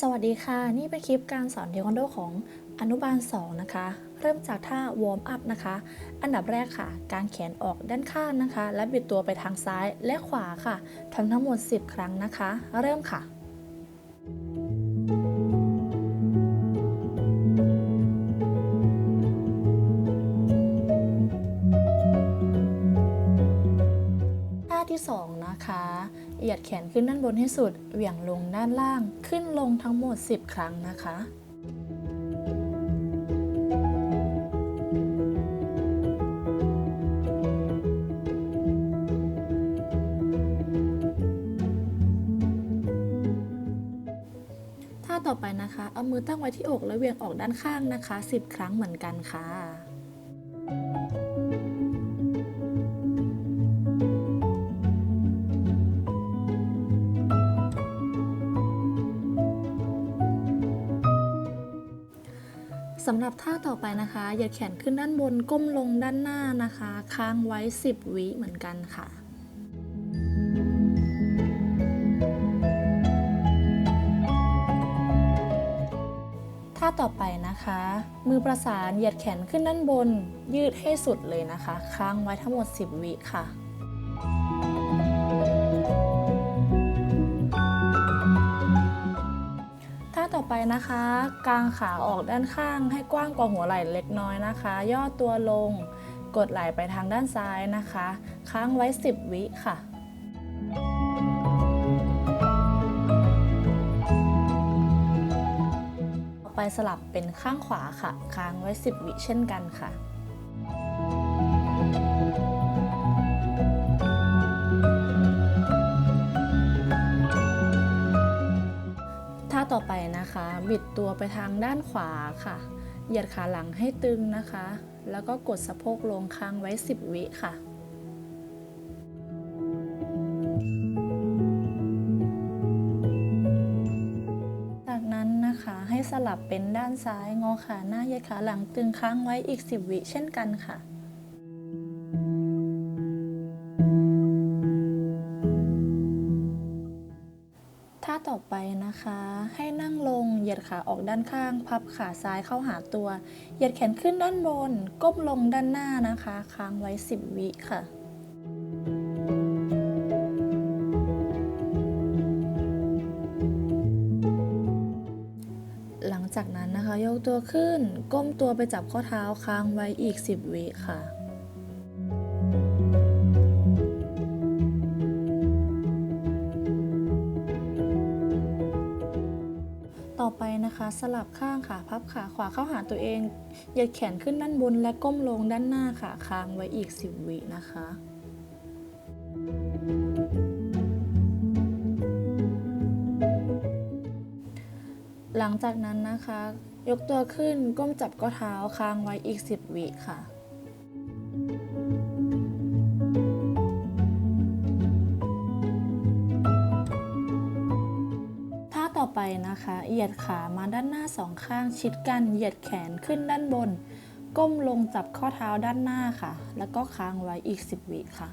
สวัสดีค่ะ นี่เป็นคลิปการสอนเทควันโดของอนุบาล 2 นะคะ เริ่มจากท่าวอร์มอัพนะคะ อันดับแรกค่ะ การแขนออกด้านข้างนะคะ และบิดตัวไปทางซ้ายและขวาค่ะทำทั้งหมด 10 ครั้งนะคะ เริ่มค่ะ 2 นะคะ เหยียดแขนขึ้นด้านบนให้สุด เหวี่ยงลงด้านล่าง ขึ้นลงทั้งหมด 10 ครั้งนะคะท่าต่อไปนะคะ เอามือตั้งไว้ที่อกแล้วเวียงออกด้านข้างนะคะ 10 ครั้งเหมือนกันค่ะำหรับท่าต่อไปนะคะเหยียดแขนขึ้นด้านบนก้มลงด้านหน้านะคะ ค้างไว้ 10 วิเหมือนกันค่ะท่าต่อไปนะคะ มือประสานเหยียดแขนขึ้นด้านบน ยืดให้สุดเลยนะคะ ค้างไว้ทั้งหมด 10 วิค่ะ อไปนะคะ กางขาออกด้านข้าง ให้กว้างกว่าหัวไหล่เล็กน้อยนะคะ ย่อตัวลง กดไหล่ไปทางด้านซ้ายนะคะ ค้างไว้ 10 วิค่ะไปสลับเป็นข้างขวาค่ะ ค้างไว้ 10 วิเช่นกันค่ะ บิดตัวไปทางด้านขวาค่ะ เหยียดขาหลังให้ตึงนะคะ แล้วก็กดสะโพกลงค้างไว้ 10 วิค่ะจากนั้นนะคะให้สลับเป็นด้านซ้ายงอขาหน้าเหยียดขาหลังตึงค้างไว้อีก 10 วิเช่นกันค่ะ ต่อไปนะคะ ให้นั่งลง เหยียดขาออกด้านข้าง พับขาซ้ายเข้าหาตัว เหยียดแขนขึ้นด้านบน ก้มลงด้านหน้านะคะ ค้างไว้ 10 วิค่ะหลังจากนั้นนะคะ ยกตัวขึ้น ก้มตัวไปจับข้อเท้าค้างไว้อีก 10 วิค่ะ ต่อไปนะคะสลับข้างค่ะ พับขาขวาเข้าหาตัวเองเหยียดแขนขึ้นด้านบนและก้มลงด้านหน้าค่ะค้างไว้อีก 10 วินะคะหลังจากนั้นนะคะ ยกตัวขึ้นก้มจับข้อเท้าค้างไว้อีก 10 วิค่ะ นะคะ เหยียดขามาด้านหน้าสองข้างชิดกัน เหยียดแขนขึ้นด้านบน ก้มลงจับข้อเท้าด้านหน้าค่ะ แล้วก็ค้างไว้อีก 10 วิค่ะ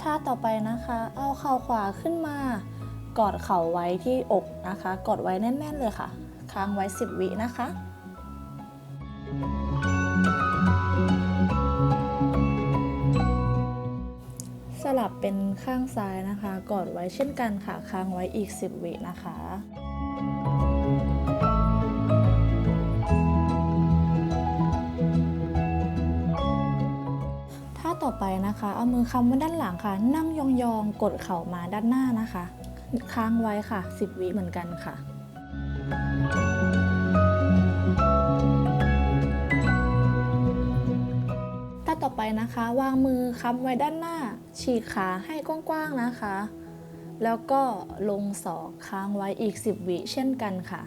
ท่าต่อไปนะคะ เอาเข่าขวาขึ้นมา กอดเข่าไว้ที่อกนะคะ กอดไว้แน่นๆเลยค่ะ ค้างไว้ 10 วินะคะ ลับเป็นข้างซ้ายนะคะ กอดไว้เช่นกันค่ะค้างไว้อีก 10 วินะคะท่าต่อไปนะคะ เอามือคำไว้ด้านหลังค่ะ นั่งยองๆ กดเข่ามาด้านหน้านะคะ ค้างไว้ค่ะ 10 วิเหมือนกันค่ะ ท่าต่อไปนะคะ วางมือค้ำไว้ด้านหน้า ฉีกขาให้กว้างๆนะคะ แล้วก็ลงศอกค้างไว้อีก 10 วิเช่นกันค่ะ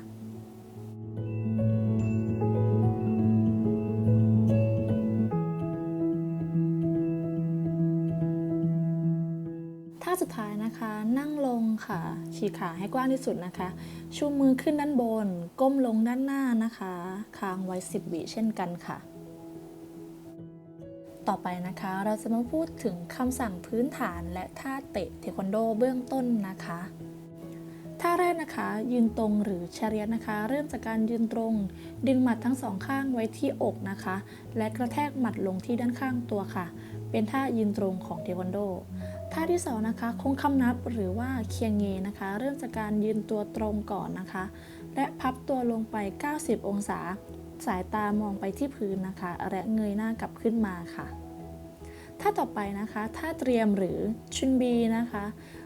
ท่าสุดท้ายนะคะนั่งลงค่ะ ฉีกขาให้กว้างที่สุดนะคะ ชูมือขึ้นด้านบน ก้มลงด้านหน้านะคะ ค้างไว้ 10 วิเช่นกันค่ะ ต่อไปนะคะ เราจะมาพูดถึงคำสั่งพื้นฐานและท่าเตะเทควันโดเบื้องต้นนะคะท่าแรกนะคะ ยืนตรงหรือชาเรียตนะคะ เริ่มจากการยืนตรง ดึงหมัดทั้งสองข้างไว้ที่อกนะคะ และกระแทกหมัดลงที่ด้านข้างตัวค่ะ เป็นท่ายืนตรงของเทควันโดท่าที่สองนะคะคงคำนับหรือว่าเคียงเงนะคะ เริ่มจากการยืนตัวตรงก่อนนะคะ และพับตัวลงไป 90 องศา สายตามองไปที่พื้นนะคะ และเงยหน้ากลับขึ้นมาค่ะ ท่าต่อไปนะคะท่าเตรียมหรือชุนบีนะคะ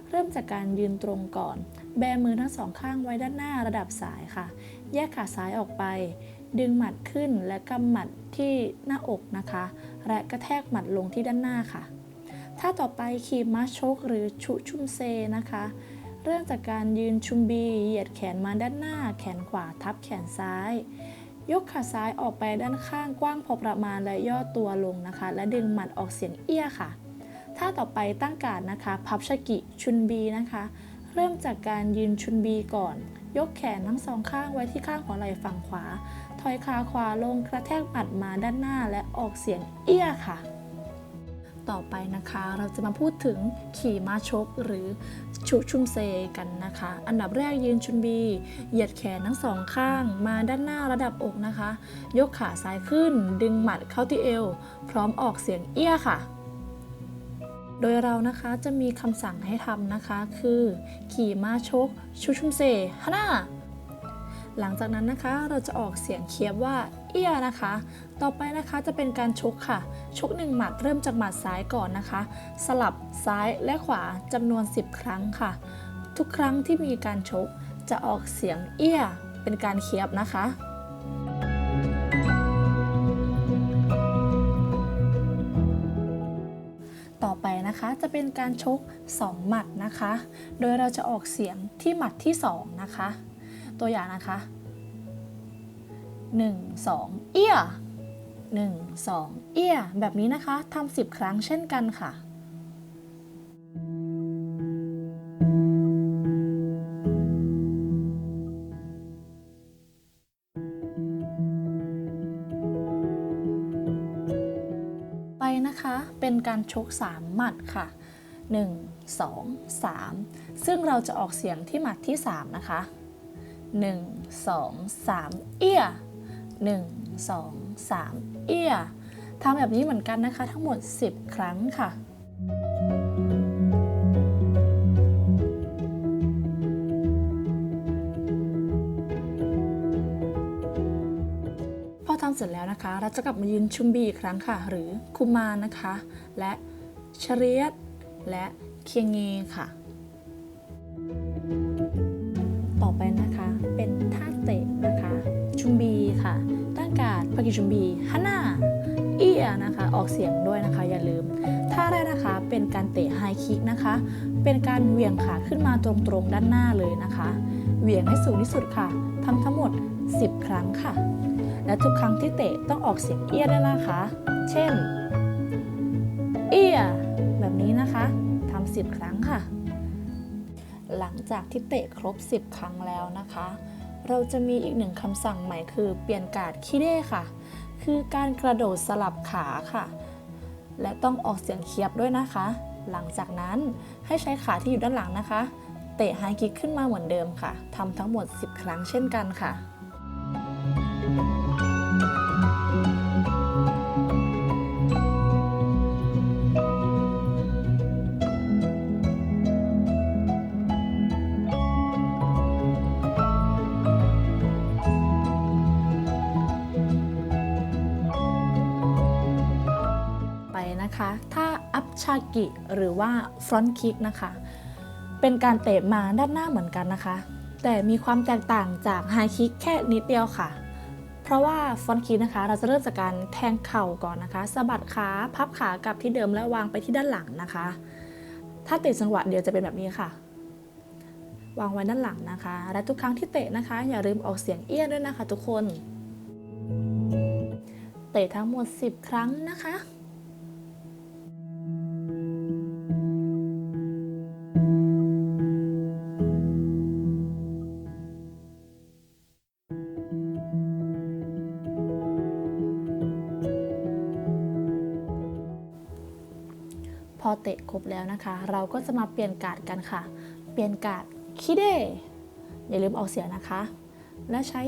เริ่มจากการยืนตรงก่อน แบมือทั้งสองข้างไว้ด้านหน้าระดับสายค่ะ แยกขาซ้ายออกไป ดึงหมัดขึ้นและกำหมัดที่หน้าอกนะคะ และกระแทกหมัดลงที่ด้านหน้าค่ะท่าต่อไปขีบม้าชกหรือชุชุมเซนะคะ เริ่มจากการยืนชุมบี เหยียดแขนมาด้านหน้า แขนขวาทับแขนซ้าย ยกขาซ้ายออกไปด้านข้างกว้างพอประมาณและย่อตัวลงนะคะ และดึงหมัดออกเสียงเอี้ยค่ะท่าต่อไปตั้งการดนะคะ พับชกิชุนบีนะคะ เริ่มจากการยืนชุนบีก่อน ยกแขนทั้งสองข้างไว้ที่ข้างหัวไหล่ฝั่งขวา ถอยขาขวาลงกระแทกหมัดมาด้านหน้าและออกเสียงเอี้ยค่ะ ต่อไปนะคะ เราจะมาพูดถึงขี่ม้าชกหรือชุชุมเซกันนะคะ อันดับแรกยืนชุนบี เหยียดแขนทั้งสองข้าง มาด้านหน้าระดับอกนะคะ ยกขาซ้ายขึ้น ดึงหมัดเข้าที่เอว พร้อมออกเสียงเอี้ยค่ะโดยเรานะคะจะมีคำสั่งให้ทำนะคะ คือ ขี่ม้าชก ชุชุมเซฮาน่า หลังจากนั้นนะคะเราจะออกเสียงเคียบว่าเอียนะคะ ต่อไปนะคะจะเป็นการชกค่ะ ชกหนึ่งหมัดเริ่มจากหมัดซ้ายก่อนนะคะ สลับซ้ายและขวาจำนวน 10 ครั้งค่ะ ทุกครั้งที่มีการชกจะออกเสียงเอียเป็นการเคียบนะคะต่อไปนะคะจะเป็นการชก 2 หมัดนะคะ โดยเราจะออกเสียงที่หมัดที่ 2 นะคะ ตัวอย่างนะคะ 1 2 เอี้ย 1 2 เอี้ย แบบนี้นะคะทำ10 ครั้งเช่นกันค่ะไปนะคะเป็นการชก 3 หมัดค่ะ 1 2 3 ซึ่งเราจะออกเสียงที่หมัดที่ 3 นะคะ 1 2 3 เอีย1 2 3 เอียทำแบบนี้เหมือนกันนะคะ ทั้งหมด 10 ครั้งค่ะพอทำเสร็จแล้วนะคะ เราจะกลับมายืนชุมบีอีกครั้งค่ะ หรือคุมานนะคะ และชเรียตและเคียงเงค่ะ ตั้งการดพากิชุมบีฮันนาเอียนะคะ ออกเสียงด้วยนะคะ อย่าลืม ท่าแรกนะคะ เป็นการเตะไฮคิกนะคะ เป็นการเหวี่ยงขาขึ้นมาตรงๆด้านหน้าเลยนะคะ เหวี่ยงให้สูงที่สุดค่ะทำทั้งหมด 10 ครั้งค่ะ และทุกครั้งที่เตะต้องออกเสียงเอียด้วยนะคะ เช่น เอียแบบนี้นะคะทำ10 ครั้งค่ะ หลังจากที่เตะครบ 10 ครั้งแล้วนะคะ เราจะมีอีกหนึ่งคำสั่งใหม่คือเปลี่ยนการ์ดคิเด้ค่ะ คือการกระโดดสลับขาค่ะ และต้องออกเสียงเคียบด้วยนะคะ หลังจากนั้นให้ใช้ขาที่อยู่ด้านหลังนะคะ เตะไฮกิกขึ้นมาเหมือนเดิมค่ะทำทั้งหมด 10 ครั้งเช่นกันค่ะ กิหรือว่าฟรอนต์คิกนะคะ เป็นการเตะมาด้านหน้าเหมือนกันนะคะ แต่มีความแตกต่างจากไฮคิกแค่นิดเดียวค่ะ เพราะว่าฟรอนต์คิกนะคะ เราจะเริ่มจากการแทงเข่าก่อนนะคะสะบัดขาพับขากลับที่เดิมและวางไปที่ด้านหลังนะคะ ถ้าเตะจังหวะเดียวจะเป็นแบบนี้ค่ะ วางไว้ด้านหลังนะคะ และทุกครั้งที่เตะนะคะ อย่าลืมออกเสียงเอี้ยด้วยนะคะ ทุกคน เตะทั้งหมด 10 ครั้งนะคะ เตะครบแล้วนะคะ เราก็จะมาเปลี่ยนการ์ดกันค่ะ เปลี่ยนการ์ดคิเดอย่าลืมออกเสียงนะคะ และใช้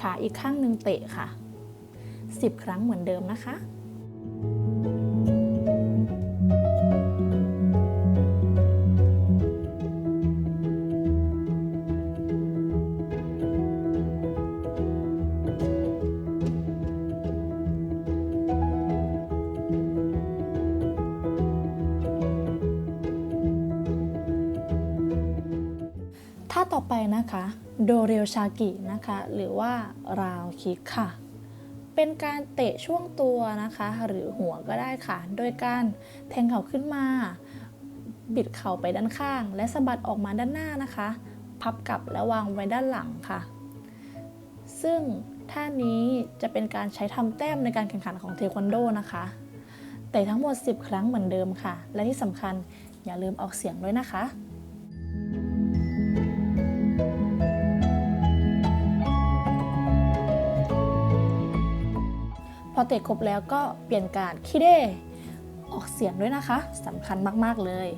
ขาอีกข้างหนึ่งเตะค่ะ 10 ครั้งเหมือนเดิมนะคะ นะคะ โดเรียวชากินะคะ หรือว่าราวคิกค่ะ เป็นการเตะช่วงตัวนะคะ หรือหัวก็ได้ค่ะ โดยการแทงเข่าขึ้นมา บิดเข่าไปด้านข้าง และสะบัดออกมาด้านหน้านะคะ พับกลับและวางไว้ด้านหลังค่ะ ซึ่งท่านี้จะเป็นการใช้ทำแต้มในการแข่งขันของเทควันโดนะคะเตะทั้งหมด 10 ครั้งเหมือนเดิมค่ะ และที่สำคัญอย่าลืมออกเสียงด้วยนะคะ อเตะครบแล้วก็เปลี่ยนการคิเดออกเสียงด้วยนะคะสำคัญมาก ๆ เลย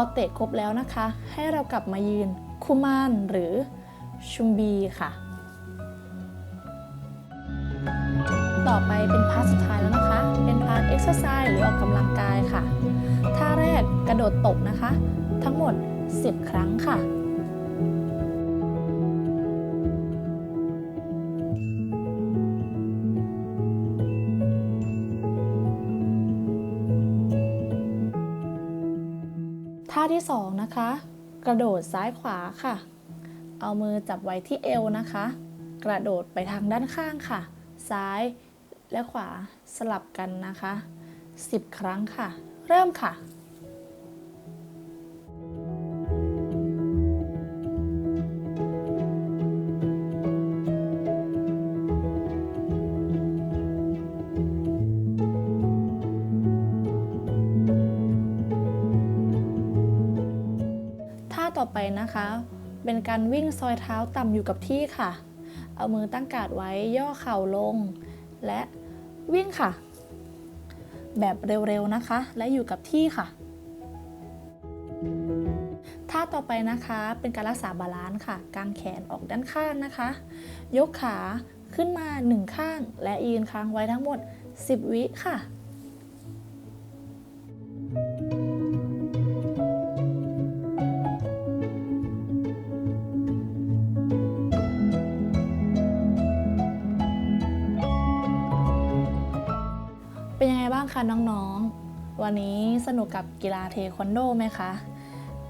อเตะครบแล้วนะคะ ให้เรากลับมายืนคุมานหรือชุมบีค่ะ ต่อไปเป็นพาร์ทสุดท้ายแล้วนะคะ เป็นพาร์ทเอ็กซ์ไซส์หรือออกกำลังกายค่ะ ท่าแรกกระโดดตบนะคะ ทั้งหมด 10 ครั้งค่ะ ที่สองนะคะ กระโดดซ้ายขวาค่ะ เอามือจับไว้ที่เอวนะคะ กระโดดไปทางด้านข้างค่ะ ซ้ายและขวาสลับกันนะคะ 10 ครั้งค่ะ เริ่มค่ะ ต่อไปนะคะ เป็นการวิ่งซอยเท้าต่ำอยู่กับที่ค่ะ เอามือตั้งกาดไว้ย่อเข่าลง และวิ่งค่ะ แบบเร็วๆนะคะ และอยู่กับที่ค่ะท่าต่อไปนะคะเป็นการรักษาบาลานซ์ค่ะ กางแขนออกด้านข้างนะคะ ยกขาขึ้นมาหนึ่งข้าง และยืนค้างไว้ทั้งหมด 10 วิค่ะ คะน้องๆ วันนี้สนุกกับกีฬาเทควันโดไหมคะ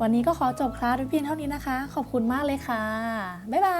วันนี้ก็ขอจบคลาสว้เพียงเท่านี้นะคะ ขอบคุณมากเลยค่ะ บ๊ายบาย